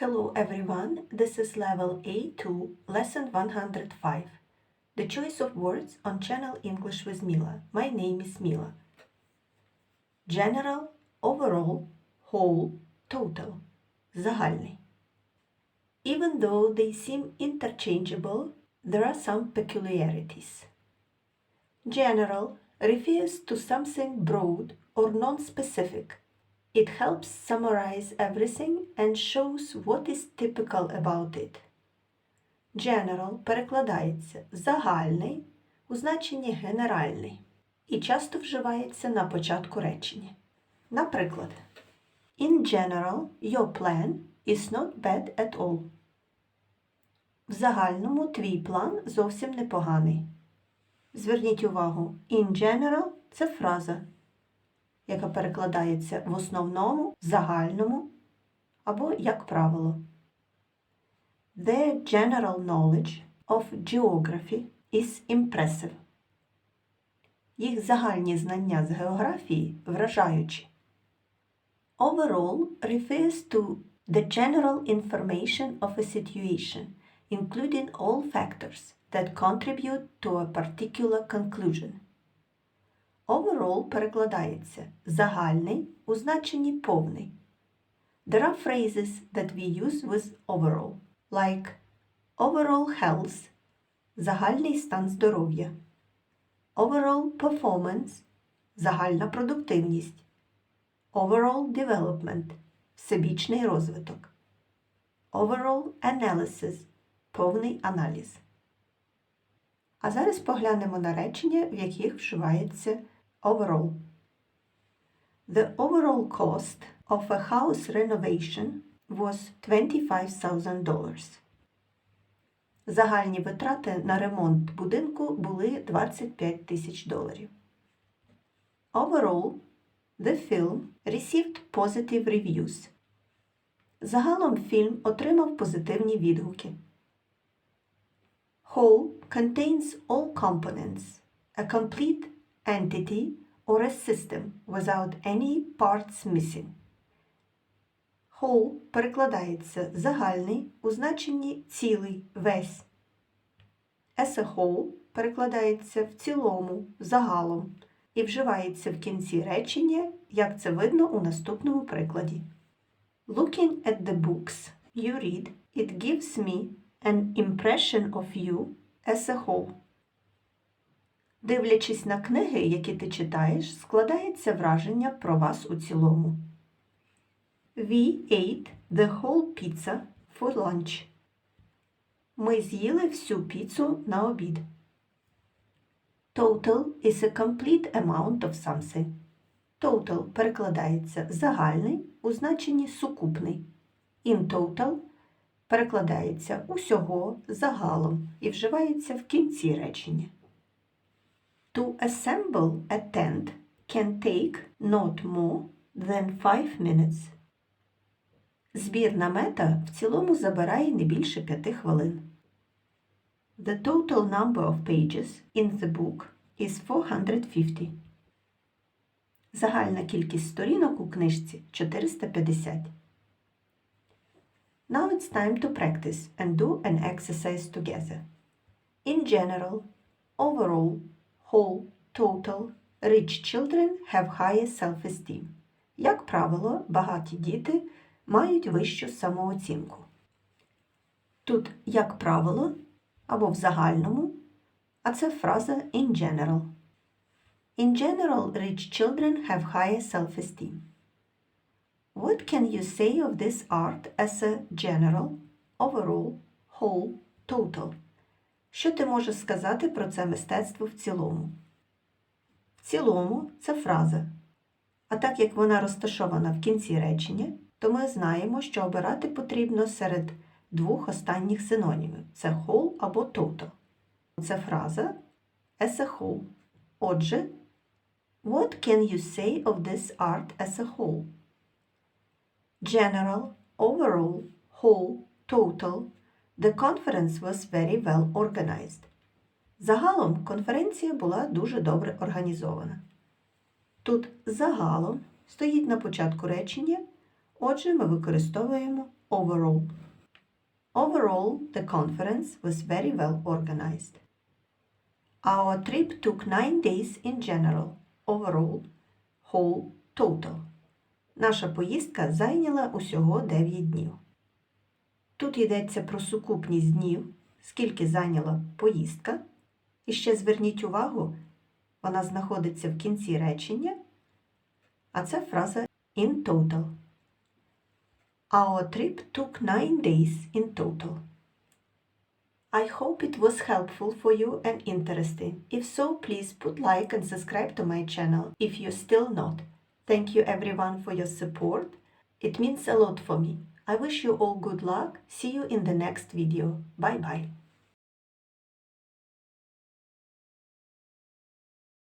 Hello everyone, this is level A2, lesson 105. The choice of words on channel English with Mila. My name is Mila. General, overall, whole, total. Загальний. Even though they seem interchangeable, there are some peculiarities. General refers to something broad or non-specific. It helps summarize everything and shows what is typical about it. General перекладається загальний у значенні генеральний і часто вживається на початку речення. Наприклад, In general, your plan is not bad at all. В загальному твій план зовсім непоганий. Зверніть увагу, in general це фраза, яка перекладається в основному, загальному або як правило. Their general knowledge of geography is impressive. Їх загальні знання з географії вражаючі. Overall refers to the general information of a situation, including all factors that contribute to a particular conclusion. Overall перекладається загальний у значенні повний. There are phrases that we use with overall, like overall health – загальний стан здоров'я, overall performance – загальна продуктивність, overall development – всебічний розвиток, overall analysis – повний аналіз. А зараз поглянемо на речення, в яких вживається overall. The overall cost of a house renovation was $25,000. Загальні витрати на ремонт будинку були 25 тисяч доларів. Overall, the film received positive reviews. Загалом фільм отримав позитивні відгуки. Whole contains all components, a complete entity or a system without any parts missing. Whole перекладається загальний у значенні цілий, весь. As a whole перекладається в цілому, загалом і вживається в кінці речення, як це видно у наступному прикладі. Looking at the books you read, it gives me an impression of you as a whole. Дивлячись на книги, які ти читаєш, складається враження про вас у цілому. We ate the whole pizza for lunch. Ми з'їли всю піцу на обід. Total is a complete amount of something. Total перекладається загальний у значенні сукупний. In total перекладається усього загалом і вживається в кінці речення. To assemble a tent can take not more than 5 minutes. Збір намета в цілому забирає не більше 5 хвилин. The total number of pages in the book is 450. Загальна кількість сторінок у книжці 450. Now it's time to practice and do an exercise together. In general, overall, whole, total, rich children have higher self-esteem. Як правило, багаті діти мають вищу самооцінку. Тут, як правило, або в загальному, а це фраза in general. In general, rich children have higher self-esteem. What can you say of this art as a general, overall, whole, total? Що ти можеш сказати про це мистецтво в цілому? В цілому це фраза. А так як вона розташована в кінці речення, то ми знаємо, що обирати потрібно серед двох останніх синонімів це whole або total. Це фраза as a whole. Отже, what can you say of this art as a whole? General, overall, whole, total. The conference was very well organized. Загалом конференція була дуже добре організована. Тут загалом стоїть на початку речення, отже, ми використовуємо overall. Overall, the conference was very well organized. Our trip took nine days in general, overall, whole, total. Наша поїздка зайняла усього 9 днів. Тут йдеться про сукупність днів, скільки зайняла поїздка. І ще зверніть увагу, вона знаходиться в кінці речення, а це фраза in total. Our trip took nine days in total. I hope it was helpful for you and interesting. If so, please put like and subscribe to my channel if you're still not. Thank you everyone for your support. It means a lot for me. I wish you all good luck. See you in the next video. Bye bye.